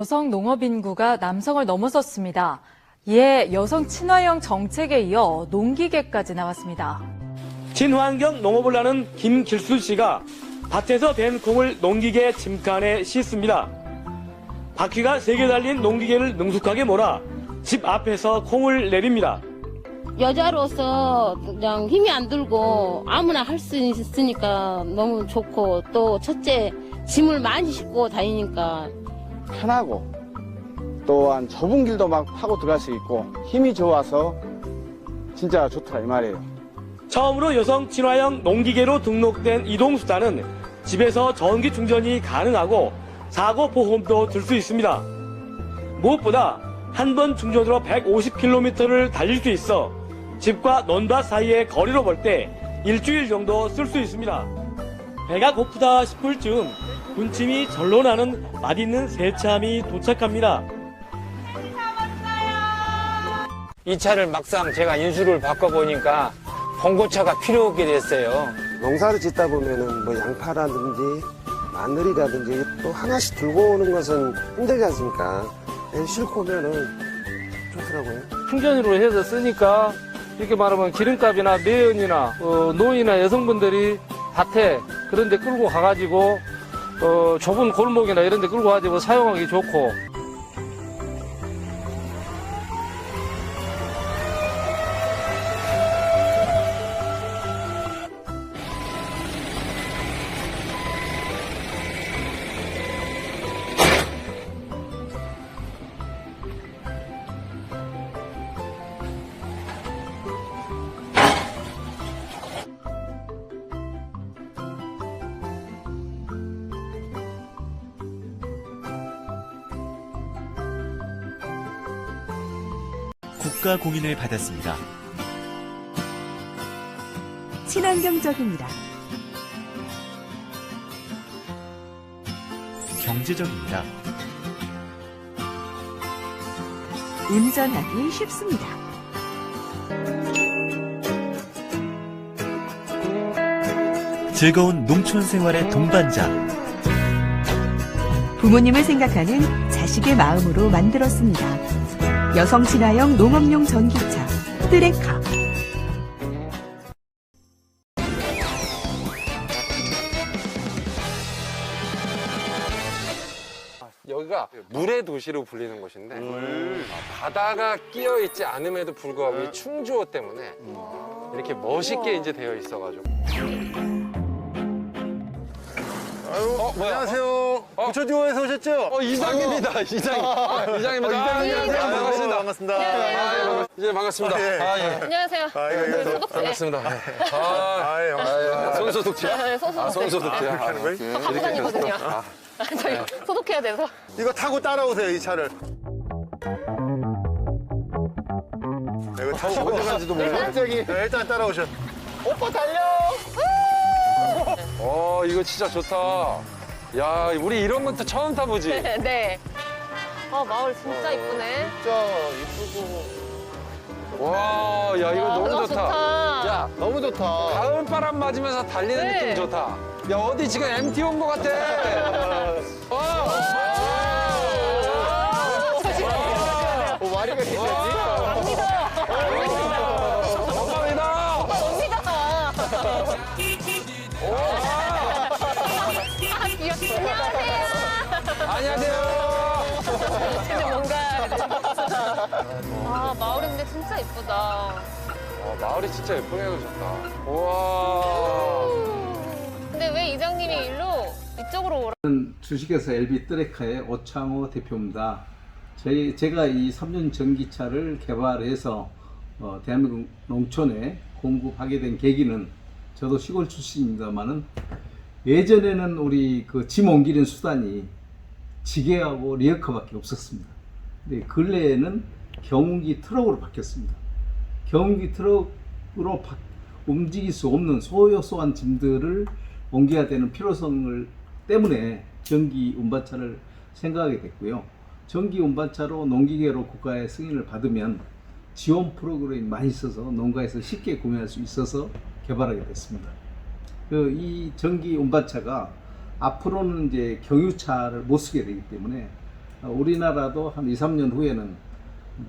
여성 농업 인구가 남성을 넘어섰습니다. 이에 여성 친화형 정책에 이어 농기계까지 나왔습니다. 친환경 농업을 하는 김길순 씨가 밭에서 된 콩을 농기계 짐칸에 싣습니다. 바퀴가 세 개 달린 농기계를 능숙하게 몰아 집 앞에서 콩을 내립니다. 여자로서 그냥 힘이 안 들고 아무나 할 수 있으니까 너무 좋고 또 첫째 짐을 많이 싣고 다니니까 편하고 또한 좁은 길도 막 파고 들어갈 수 있고 힘이 좋아서 진짜 좋더라 이 말이에요. 처음으로 여성 친화형 농기계로 등록된 이동수단은 집에서 전기 충전이 가능하고 사고 보험도 들 수 있습니다. 무엇보다 한 번 충전으로 150km를 달릴 수 있어 집과 논밭 사이의 거리로 볼 때 일주일 정도 쓸 수 있습니다. 배가 고프다 싶을 즈음 군침이 절로 나는 맛있는 새참이 도착합니다. 이 차를 막상 제가 인수를 바꿔보니까 봉고차가 필요 없게 됐어요. 농사를 짓다 보면은 뭐 양파라든지 마늘이라든지 또 하나씩 들고 오는 것은 힘들지 않습니까? 예, 싣고 오면은 좋더라고요. 충전으로 해서 쓰니까 이렇게 말하면 기름값이나 매연이나 어, 노인이나 여성분들이 밭에 그런 데 끌고 가가지고 어, 좁은 골목이나 이런 데 끌고 가지고 사용하기 좋고 국가 공인을 받았습니다. 친환경적입니다. 경제적입니다. 운전하기 쉽습니다. 즐거운 농촌 생활의 동반자. 부모님을 생각하는 자식의 마음으로 만들었습니다. 여성 친화형 농업용 전기차 트레카. 여기가 물의 도시로 불리는 곳인데 아, 바다가 끼어 있지 않음에도 불구하고 이 충주호 때문에 이렇게 멋있게 이제 되어 있어가지고 어? 안녕하세요. 고초지호에서 오셨죠? 어 이장입니다 이장 이장입니다. 아, 안녕하세요. 반갑습니다. 반갑습니다. 아, 예, 이제 반갑습니다. 아, 예. 안녕하세요. 네, 소독제. 반갑습니다. 아, 아예 반갑습니다. 손 소독제야? 네, 소독제. 아, 손 소독제야. 아, 사무장이거든요. 저희 소독해야 돼서. 이거 타고 따라오세요 이 차를. 이거 타고 어디 간지도 모르고 갑자기. 네, 일단 따라오셔. 어 이거 진짜 좋다 야 우리 이런 것도 처음 타보지 네. 아, 마을 진짜 이쁘네. 와, 야, 이거 너무 너무 좋다. 야, 너무 좋다. 가을 바람 맞으면서 달리는 네. 느낌 좋다. 야, 어디 지금 MT 온 것 같아. 안녕하세요. 근데 뭔가. 아, 마을이 근데 진짜 이쁘다. 와, 마을이 진짜 예쁘게 해주셨다. 우와. 근데 왜 이장님이 일로 이쪽으로 오라? 주식회사 LB 트레카의 오창호 대표입니다. 저희 제가 이 3년 전기차를 개발해서 어, 대한민국 농촌에 공급하게 된 계기는 저도 시골 출신입니다만은 예전에는 우리 그 짐 옮기는 수단이 지게하고 리어카밖에 없었습니다. 근데 근래에는 경운기 트럭으로 바뀌었습니다. 경운기 트럭으로 바- 움직일 수 없는 소요소한 짐들을 옮겨야 되는 필요성을 때문에 전기 운반차를 생각하게 됐고요. 전기 운반차로 농기계로 국가의 승인을 받으면 지원 프로그램이 많이 있어서 농가에서 쉽게 구매할 수 있어서 개발하게 됐습니다. 그 이 전기 운반차가 앞으로는 이제 경유차를 못 쓰게 되기 때문에 어, 우리나라도 한 2, 3년 후에는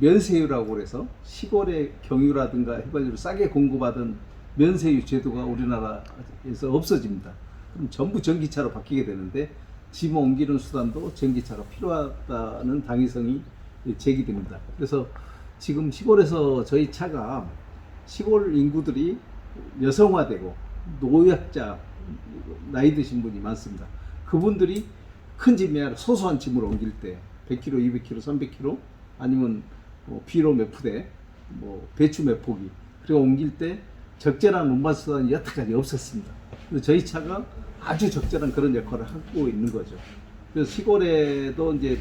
면세유라고 그래서 시골의 경유라든가 휘발유를 싸게 공급하던 면세유 제도가 우리나라에서 없어집니다. 그럼 전부 전기차로 바뀌게 되는데 짐 옮기는 수단도 전기차가 필요하다는 당위성이 제기됩니다. 그래서 지금 시골에서 저희 차가 시골 인구들이 여성화되고 노약자 나이 드신 분이 많습니다. 그분들이 큰 짐이 아니라 소소한 짐을 옮길 때 100kg, 200kg, 300kg 아니면 뭐 비료 몇 푸대, 뭐 배추 몇 포기 그리고 옮길 때 적절한 운반 수단이 여태까지 없었습니다. 그래서 저희 차가 아주 적절한 그런 역할을 하고 있는 거죠. 그래서 시골에도 이제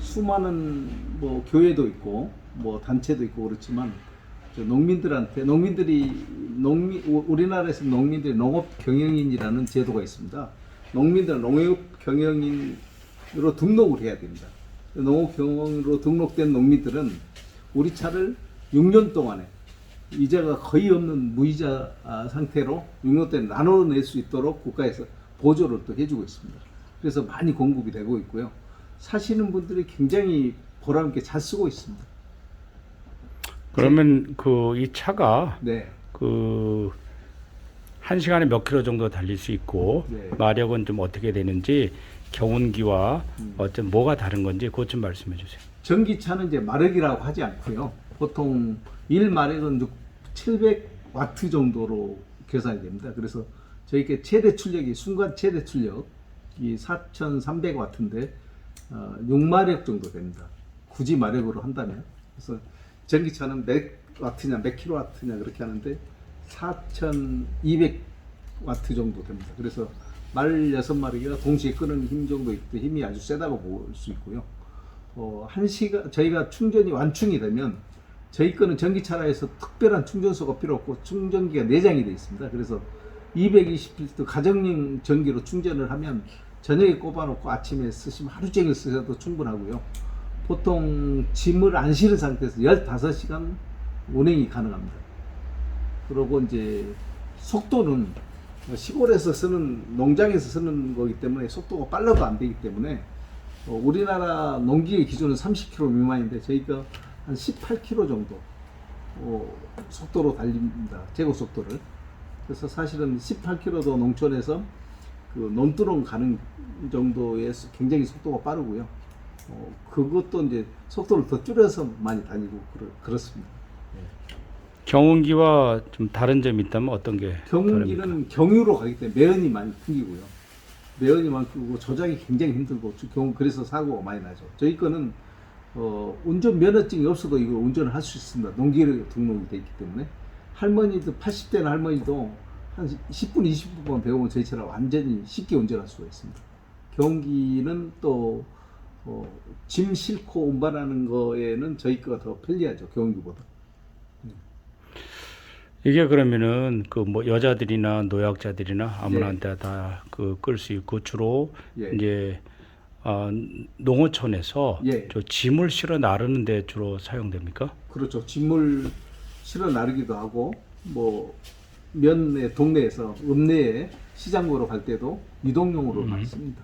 수많은 뭐 교회도 있고 뭐 단체도 있고 그렇지만 저 농민들한테 농민들이 농민 우- 우리나라에서 농민들이 농업 경영인이라는 제도가 있습니다. 농민들은 농업 경영인으로 등록을 해야 됩니다. 농업 경영으로 등록된 농민들은 우리 차를 6년 동안에 이자가 거의 없는 무이자 아, 상태로 6년 동안 나눠 낼 수 있도록 국가에서 보조를 또 해주고 있습니다. 그래서 많이 공급이 되고 있고요. 사시는 분들이 굉장히 보람 있게 잘 쓰고 있습니다. 그러면 그 이 차가 네. 그 한 시간에 몇 킬로 정도 달릴 수 있고 네. 마력은 좀 어떻게 되는지 경운기와 음. 어떤 뭐가 다른 건지 그것 좀 말씀해 주세요. 전기차는 이제 마력이라고 하지 않고요. 보통 1 마력은 700 와트 정도로 계산이 됩니다. 그래서 저희게 최대 출력이 순간 최대 출력이 4,300 와트인데 어, 6마력 정도 됩니다. 굳이 마력으로 한다면 그래서 전기차는 몇 와트냐 몇 킬로와트냐 그렇게 하는데 4,200 와트 정도 됩니다. 그래서 말 6마리가 동시에 끄는 힘 정도 있고 힘이 아주 세다고 볼 수 있고요. 어, 한 시간 저희가 충전이 완충이 되면 저희 거는 전기차라 해서 특별한 충전소가 필요 없고 충전기가 내장이 되어 있습니다. 그래서 220V 가정용 전기로 충전을 하면 저녁에 꼽아놓고 아침에 쓰시면 하루 종일 쓰셔도 충분하고요. 보통 짐을 안 실은 상태에서 15시간 운행이 가능합니다. 그리고 이제 속도는 시골에서 쓰는 농장에서 쓰는 거기 때문에 속도가 빨라도 안 되기 때문에 어, 우리나라 농기의 기준은 30km 미만인데 저희가 한 18km 정도 어, 속도로 달립니다. 제곱 속도를. 그래서 사실은 18km도 농촌에서 그 논두렁 가는 정도의 수- 굉장히 속도가 빠르고요. 어, 그것도 이제 속도를 더 줄여서 많이 다니고 그렇, 그렇습니다. 경운기와 좀 다른 점이 있다면 어떤 게 다릅니까? 경운기는 경유로 가기 때문에 매연이 많이 풍기고요. 매연이 많이 풍기고 조작이 굉장히 힘들고 주- 경우 그래서 사고가 많이 나죠. 저희 거는 어, 운전 면허증이 없어도 이걸 운전을 할 수 있습니다. 농기로 등록이 돼 있기 때문에 할머니도 80대는 할머니도 한 10분 20분만 배우면 저희 차를 완전히 쉽게 운전할 수가 있습니다. 경기는 또 어, 짐 싣고 운반하는 거에는 저희 거가 더 편리하죠. 경기보다. 이게 그러면은 그 뭐 여자들이나 노약자들이나 아무나한테 다 그 끌 수 있고 주로 예. 이제 아, 농어촌에서 예. 저 짐을 실어 나르는데 주로 사용됩니까? 그렇죠. 짐을 실어 나르기도 하고 뭐 면의 동네에서 읍내에 시장으로 갈 때도 이동용으로 많이 씁니다.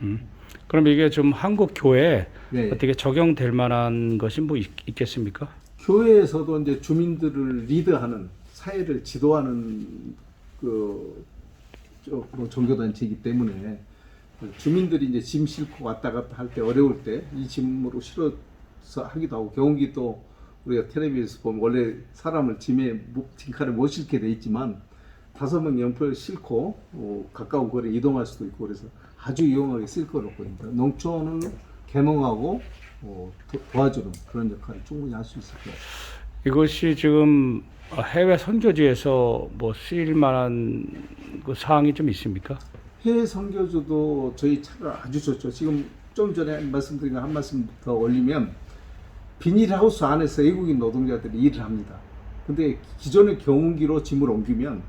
음. 그럼 이게 좀 한국 교회에 네. 어떻게 적용될 만한 것이 뭐 있, 있겠습니까? 교회에서도 이제 주민들을 리드하는 사회를 지도하는 그 종교단체이기 때문에 그 주민들이 이제 짐 싣고 왔다 갔다 할 때 어려울 때 이 짐으로 실어서 하기도 하고 경운기 또 우리가 텔레비에서 보면 원래 사람을 짐에 못- 짐카를 못 싣게 돼 있지만 다섯 명 연필 싣고 어, 가까운 거리 이동할 수도 있고 그래서 아주 유용하게 쓸 거로 보입니다. 농촌을 개몽하고 어, 도, 도와주는 그런 역할을 충분히 할 수 있을 것 같아요. 이것이 지금 해외 선교지에서 뭐 쓰일 만한 그 사항이 좀 있습니까? 해외 선교주도 저희 차가 아주 좋죠. 지금 좀 전에 말씀드린 거한 말씀 더 올리면 비닐하우스 안에서 외국인 노동자들이 일을 합니다. 근데 기존의 경운기로 짐을 옮기면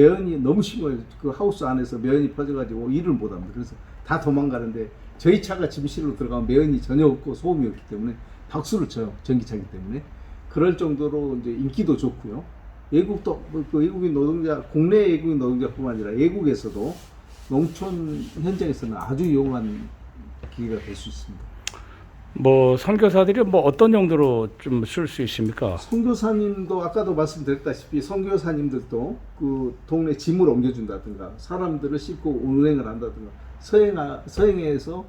매연이 너무 심해요. 그 하우스 안에서 매연이 퍼져가지고 일을 못 합니다. 그래서 다 도망가는데 저희 차가 짐실로 들어가면 매연이 전혀 없고 소음이 없기 때문에 박수를 쳐요. 전기차기 때문에. 그럴 정도로 이제 인기도 좋고요. 외국도 뭐그 외국인 노동자 국내 외국인 노동자뿐만 아니라 외국에서도 농촌 현장에서는 아주 유용한 기회가 될 수 있습니다. 뭐 선교사들이 뭐 어떤 용도로 좀 쓸 수 있습니까? 선교사님도 아까도 말씀드렸다시피 선교사님들도 그 동네 짐을 옮겨준다든가 사람들을 싣고 운행을 한다든가 서행 서행에서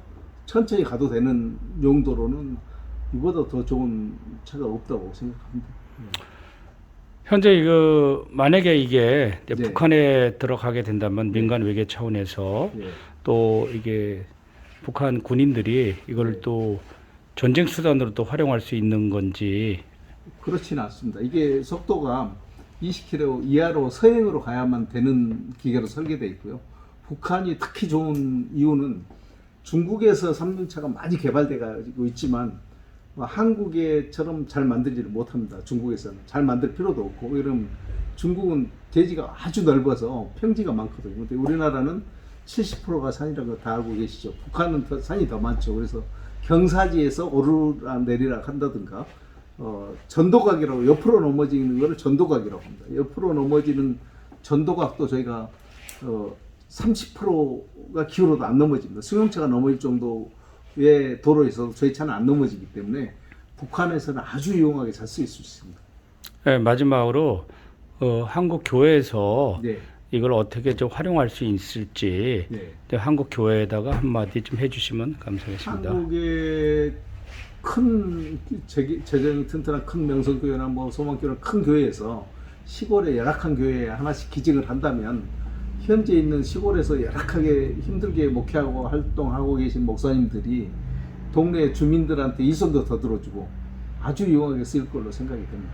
천천히 가도 되는 용도로는 이보다 더 좋은 차가 없다고 생각합니다. 현재 이거 만약에 이게 이제 네. 북한에 들어가게 된다면 민간 외교 차원에서 예. 또 이게 북한 군인들이 이걸 네. 또 전쟁 수단으로 또 활용할 수 있는 건지 그렇지는 않습니다. 이게 속도가 20km 이하로 서행으로 가야만 되는 기계로 설계되어 있고요. 북한이 특히 좋은 이유는 중국에서 3륜차가 많이 개발되고 있지만 뭐 한국에처럼 잘 만들지를 못합니다. 중국에서는 잘 만들 필요도 없고 이런 중국은 대지가 아주 넓어서 평지가 많거든요. 근데 우리나라는 70%가 산이라는 거다 알고 계시죠. 북한은 더 산이 더 많죠. 그래서 경사지에서 오르락 내리락 한다든가 어, 전도각이라고 옆으로 넘어지는 거를 전도각이라고 합니다. 옆으로 넘어지는 전도각도 저희가 어, 30%가 기울어도 안 넘어집니다. 승용차가 넘어질 정도의 도로에서 저희 차는 안 넘어지기 때문에 북한에서는 아주 유용하게 잘 쓰일 수 있습니다. 네, 마지막으로 어, 한국 교회에서 네. 이걸 어떻게 좀 활용할 수 있을지 네. 네, 한국 교회에다가 한마디 좀 해주시면 감사하겠습니다. 한국의 큰 재- 재정이 튼튼한 큰 명성교회나 뭐 소망교회나 큰 교회에서 시골에 열악한 교회에 하나씩 기증을 한다면 현재 있는 시골에서 열악하게 힘들게 목회하고 활동하고 계신 목사님들이 동네 주민들한테 일손도 더 들어주고 아주 유용하게 쓰일 걸로 생각이 됩니다.